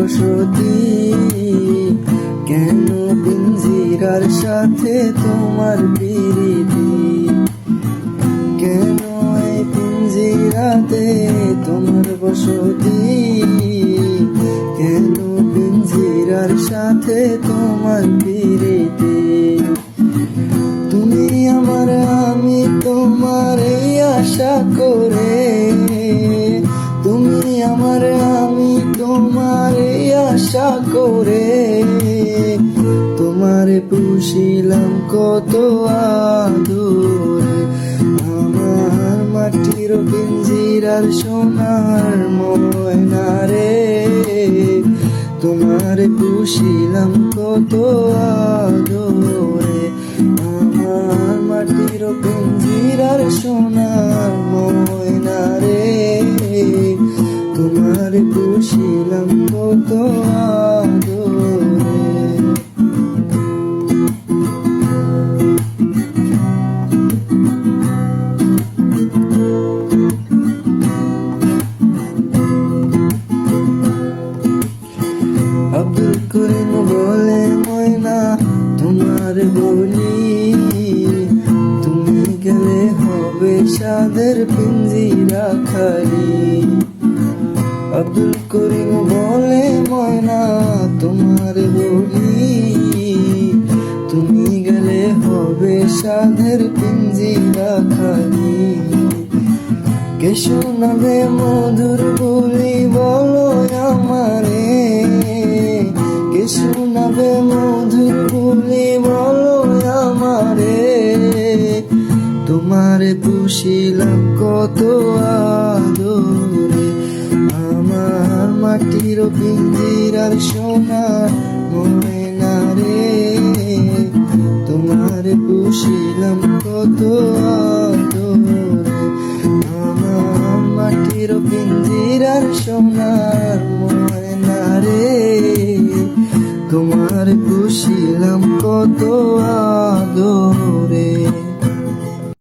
বসতি। কেন পিঞ্জিরার সাথে তোমার বিরিতি কেন এই পিঞ্জিরাতে তোমার বসতি? কেন পিঞ্জিরার সাথে তোমার বিরিতি তুমি আমার, আমি তোমার এই আশা করে। তুমি আমার আশা করে তোমারে পুষিলাম কত আদরে। আমার মাটির পিঞ্জিরার সোনার ময়না তোমার পুষিলাম কত আদরে। আমার মাটির পিঞ্জিরার সোনার ময়না আব্দুল করিম বলে ময়না তোমার বলি তুমি গেলে হবে খালি। আব্দুল করিম বলে ময়না তোমার বলি। তুমি গেলে হবে সাদের পিঞ্জিরা খালি কে শোনাবে মধুর বলি বলো আমারে। কে শোনাবে মধুর বলি বলো আমারে। তোমারে পুষিলাম কত আদরে মাটির পিঞ্জিরার সোনা ময়না রে। তোমারে পুষিলাম কত আদরে। আমার মাটির পিঞ্জিরার সোনার ময়না রে। তোমার পুষিলাম কত আদরে।